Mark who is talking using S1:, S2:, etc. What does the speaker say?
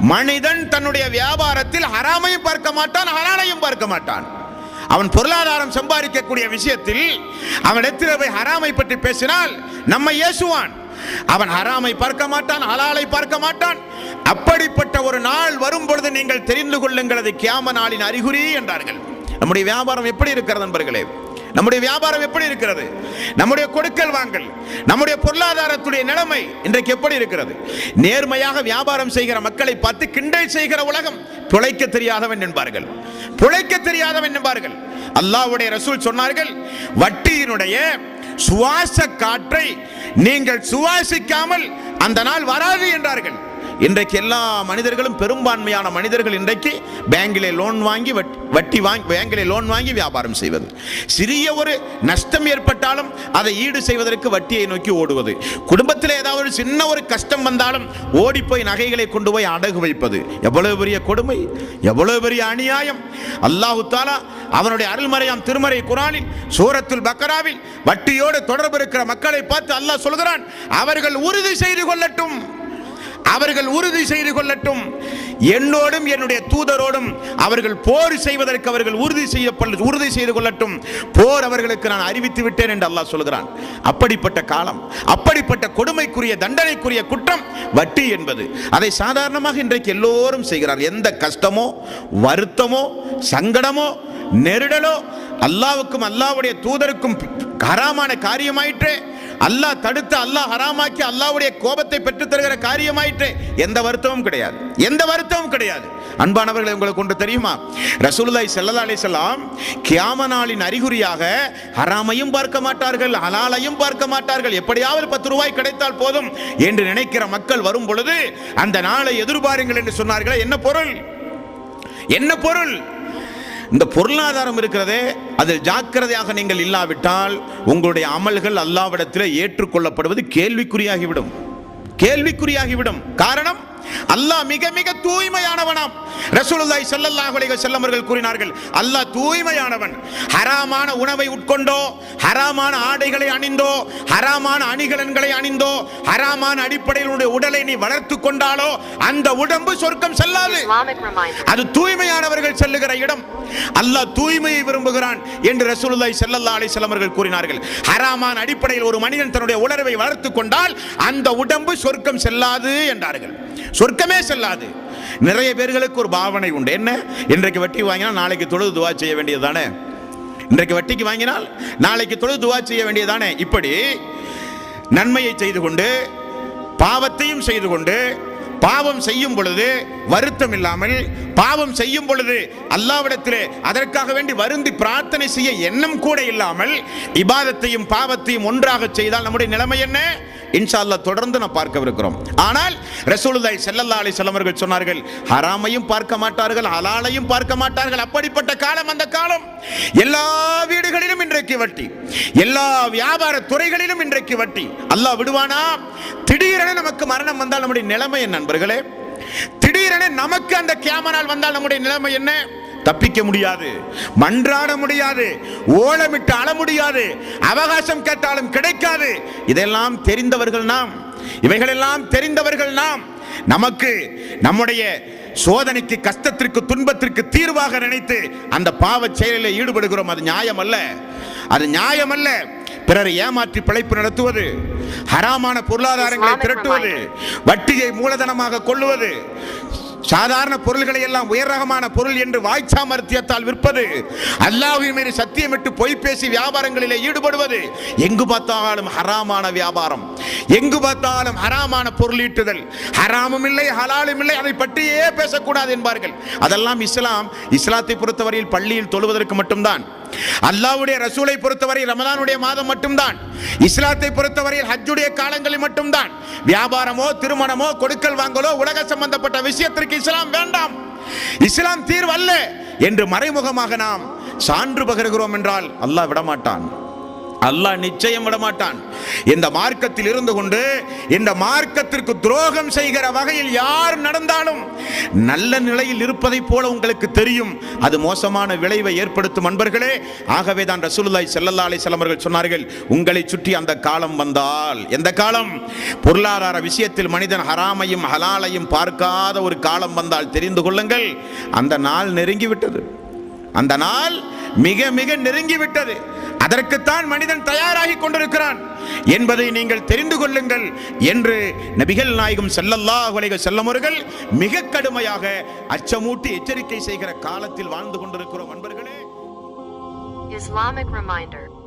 S1: மனிதன் தன்னுடைய வியாபாரத்தில் ஹராமையும் பார்க்க மாட்டான் ஹலாலையும் பார்க்க மாட்டான். அவன் பொருளாதாரம் சம்பாதிக்கக்கூடிய விஷயத்தில் அவனிடத்தில் போய் ஹராமை பற்றி பேசினால் நம்மை ஏசுவான். அவன் ஹராமை பார்க்க மாட்டான் ஹலாலை பார்க்க மாட்டான். அப்படிப்பட்ட ஒரு நாள் வரும் பொழுது நீங்கள் தெரிந்து கொள்ளுங்கள் அது கியாம நாளின் அறிகுறி என்றார்கள். நம்முடைய வியாபாரம் எப்படி இருக்கிறது நண்பர்களே? நம்முடைய வியாபாரம் எப்படி இருக்கிறது? நம்முடைய கொடுக்கல் வாங்கல் நம்முடைய பொருளாதாரத்துடைய நிலைமை இன்றைக்கு எப்படி இருக்கிறது? நேர்மையாக வியாபாரம் செய்கிற மக்களை பார்த்து கிண்டல் செய்கிற உலகம் பிழைக்க தெரியாதவன் என்பார்கள். பிழைக்க தெரியாதவன் என்பார்கள். அல்லாவுடைய ரசூல் சொன்னார்கள் வட்டியினுடைய சுவாச காற்றை நீங்கள் சுவாசிக்காமல் அந்த நாள் வராது என்றார்கள். இன்றைக்கு எல்லா மனிதர்களும் பெரும்பான்மையான மனிதர்கள் இன்றைக்கு பேங்கிலே லோன் வாங்கி வட்- வட்டி வாங்கி பேங்கிலே லோன் வாங்கி வியாபாரம் செய்வது. சிறிய ஒரு நஷ்டம் ஏற்பட்டாலும் அதை ஈடு செய்வதற்கு வட்டியை நோக்கி ஓடுவது. குடும்பத்தில் ஏதாவது ஒரு சின்ன ஒரு கஷ்டம் வந்தாலும் ஓடி போய் நகைகளை கொண்டு போய் அடகு வைப்பது. எவ்வளவு பெரிய கொடுமை எவ்வளவு பெரிய அநியாயம். அல்லாஹு தாலா அவனுடைய அருள்மறையாம் திருமறை குரானில் சூரத்துல் பக்கராவில் வட்டியோடு தொடர்பு இருக்கிற மக்களை பார்த்து அல்லாஹ் சொல்கிறான் அவர்கள் உறுதி செய்து கொள்ளட்டும். அவர்கள் உறுதி செய்து கொள்ளட்டும். என்னோடும் என்னுடைய தூதரோடும் அவர்கள் போர் செய்வதற்கு அவர்கள் உறுதி செய்ய உறுதி செய்து கொள்ளட்டும். போர் அவர்களுக்கு நான் அறிவித்து விட்டேன் என்று அல்லாஹ் சொல்கிறான். அப்படிப்பட்ட காலம் அப்படிப்பட்ட கொடுமைக்குரிய தண்டனைக்குரிய குற்றம் வட்டி என்பது. அதை சாதாரணமாக இன்றைக்கு எல்லோரும் செய்கிறார் எந்த கஷ்டமோ வருத்தமோ சங்கடமோ நெருடலோ அல்லாவுக்கும் அல்லாவுடைய தூதருக்கும் ஹராமான காரியமாயிற்றே. அல்லாஹ் தடுத்து அல்லாஹ் ஹராமாக்கி அல்லாஹ்வுடைய கோபத்தை பெற்றுத் தருகிற காரியமாயிற்று. எந்த வருத்தமும் கிடையாது. எந்த வருத்தமும் கிடையாது. அன்பானவர்களை உங்களுக்கு ஒன்று தெரியுமா? ரசூலுல்லாஹி ஸல்லல்லாஹு அலைஹி வஸல்லம் கியாம நாளின் அறிகுறியாக ஹராமையும் பார்க்க மாட்டார்கள் ஹலாலையும் பார்க்க மாட்டார்கள். எப்படியாவது பத்து ரூபாய் கிடைத்தால் போதும் என்று நினைக்கிற மக்கள் வரும் பொழுது அந்த நாளை எதிர்பாருங்கள் என்று சொன்னார்களே. என்ன பொருள்? என்ன பொருள்? இந்த பொருளாதாரம் இருக்கிறதே அதில் ஜாக்கிரதையாக நீங்கள் இல்லாவிட்டால் உங்களுடைய அமல்கள் அல்லாவிடத்தில் ஏற்றுக்கொள்ளப்படுவது கேள்விக்குறியாகிவிடும். கேள்விக்குறியாகிவிடும். காரணம்? அல்லாஹ் மிக மிக தூய்மையானவனாம். ரசூலுல்லாஹி ஸல்லல்லாஹு அலைஹி வஸல்லம் அவர்கள் கூறினார்கள் அல்லாஹ் தூய்மையானவன் ஹராமான உணவை உட்கொண்டோ ஹராமான ஆடைகளை அணிந்தோ ஹராமான அணிகலன்களை அணிந்தோ ஹராமான அடிப்படையில் உடலை நீ வளர்த்து கொண்டாலோ அந்த உடம்பு சொர்க்கம் செல்லாது. அது தூய்மையானவர்கள் செல்லுகிற இடம். அல்லாஹ் தூய்மையை விரும்புகிறான் என்று ரசூலுல்லாஹி ஸல்லல்லாஹு அலைஹி வஸல்லம் அவர்கள் கூறினார்கள். ஹராமான அடிப்படையில் ஒரு மனிதன் தன்னுடைய உணர்வை வளர்த்து கொண்டால் அந்த உடம்பு சொர்க்கம் செல்லாது என்றார்கள். சொர்க்கமே செல்லாது. நிறைய பேர்களுக்கு ஒரு பாவனை உண்டு. என்ன? இன்றைக்கு வட்டி வாங்கினால் நாளைக்கு தொழுது துவா செய்ய வேண்டியது தானே? இன்றைக்கு வட்டிக்கு வாங்கினால் நாளைக்கு தொழுது துவா செய்ய வேண்டியதானே இப்படி நன்மையை செய்து கொண்டு பாவத்தையும் செய்து கொண்டு பாவம் செய்யும் பொழுது வருத்தம் இல்லாமல் பாவம் செய்யும் பொழுது அல்லாவிடத்திலே அதற்காக வேண்டி வருந்தி பிரார்த்தனை செய்ய எண்ணம் கூட இல்லாமல் இபாதத்தையும் பாவத்தையும் ஒன்றாக செய்தால் நம்முடைய நிலைமை என்ன? இன்ஷால்லா தொடர்ந்து நான் பார்க்கவிருக்கிறோம் ஆனால் ரசூலுதாய் செல்லல்லா அலி செல்லவர்கள் சொன்னார்கள் ஹராமையும் பார்க்க மாட்டார்கள் ஹலாலையும் பார்க்க மாட்டார்கள். அப்படிப்பட்ட காலம் அந்த காலம். எல்லா வீடுகளிலும் இன்றைக்கு வட்டி எல்லா வியாபார துறைகளிலும் இன்றைக்கு வட்டி. அல்லாஹ் விடுவானா? திடீரென நமக்கு மரணம் வந்தால் நம்முடைய நிலைமை என்ன நண்பர்களே? திடீரென நமக்கு அந்த கேமரால் வந்தால் நம்முடைய நிலைமை என்ன? தப்பிக்க முடியாது மன்றாட முடியாது ஓலமிட்டு அழ முடியாது அவகாசம் கேட்டாலும் கிடைக்காது. இதெல்லாம் தெரிந்தவர்கள் நாம். இவைகளெல்லாம் தெரிந்தவர்கள் நாம். நமக்கு நம்முடைய சோதனைக்கு கஷ்டத்திற்கு துன்பத்திற்கு தீர்வாக நினைத்து அந்த பாவச் செயலில் ஈடுபடுகிறோம். அது நியாயம் அல்ல அது நியாயம் அல்ல பிறரை ஏமாற்றி பிழைப்பு நடத்துவது ஹராமான பொருளாதாரங்களை திரட்டுவது வட்டியை மூலதனமாக கொள்ளுவது சாதாரண பொருள்களை எல்லாம் உயர் ரகமான பொருள் என்று வாய்ச்சாமர்த்தியத்தால் விற்பது அல்லாஹ்வின் மீது சத்தியமிட்டு பொய் பேசி வியாபாரங்களிலே ஈடுபடுவது எங்கு பார்த்தாலும் ஹராமான வியாபாரம் எங்கு பார்த்தாலும் ஹராமான பொருள் ஈட்டுதல். ஹராமும் இல்லை ஹலாலும் இல்லை அதை பற்றியே பேசக்கூடாது என்பார்கள். அதெல்லாம் இஸ்லாம் இஸ்லாத்தை பொறுத்தவரையில் பள்ளியில் தொழுவதற்கு மட்டும்தான். அல்லாவுடைய ரசூலை பொறுத்தவரை ரமதானுடைய மாதம் மட்டும்தான். இஸ்லாத்தை பொறுத்தவரையில் ஹஜ்ஜுடைய காலங்களில் மட்டும்தான். வியாபாரமோ திருமணமோ கொடுக்கல் வாங்கலோ உலக சம்பந்தப்பட்ட விஷயத்திற்கு இஸ்லாம் வேண்டாம். இஸ்லாம் தீர்வு அல்ல என்று மறைமுகமாக நாம் சான்று பகிர்கிறோம் என்றால் அல்லாஹ் விடமாட்டான். அல்லாஹ் நிச்சயம் விடமாட்டான். இந்த மார்க்கத்தில் இருந்து கொண்டு இந்த மார்க்கத்திற்கு துரோகம் செய்கிற வகையில் யார் நடந்தாலும் நல்ல நிலையில் இருப்பதைப் போல உங்களுக்கு தெரியும். அது மோசமான விளைவை ஏற்படுத்தும் அன்பர்களே. ஆகவே தான் ரசூலுல்லாய் செல்லல்லா அலை வஸல்லம் சொன்னார்கள் உங்களை சுற்றி அந்த காலம் வந்தால். எந்த காலம்? பொருளாதார விஷயத்தில் மனிதன் ஹராமையும் ஹலாலையும் பார்க்காத ஒரு காலம் வந்தால் தெரிந்து கொள்ளுங்கள். அந்த நாள் நெருங்கி விட்டது அந்த நாள் மிக மிக நெருங்கி விட்டது அதற்குத்தான் மனிதன் தயாராகி கொண்டிருக்கிறான் என்பதை நீங்கள் தெரிந்து கொள்ளுங்கள் என்று நபிகள் நாயகம் செல்லல்லா உலக செல்லமுருகள் மிக கடுமையாக அச்சமூட்டி எச்சரிக்கை செய்கிற காலத்தில் வாழ்ந்து கொண்டிருக்கிறோம் அன்பர்களே.
S2: Islamic reminder.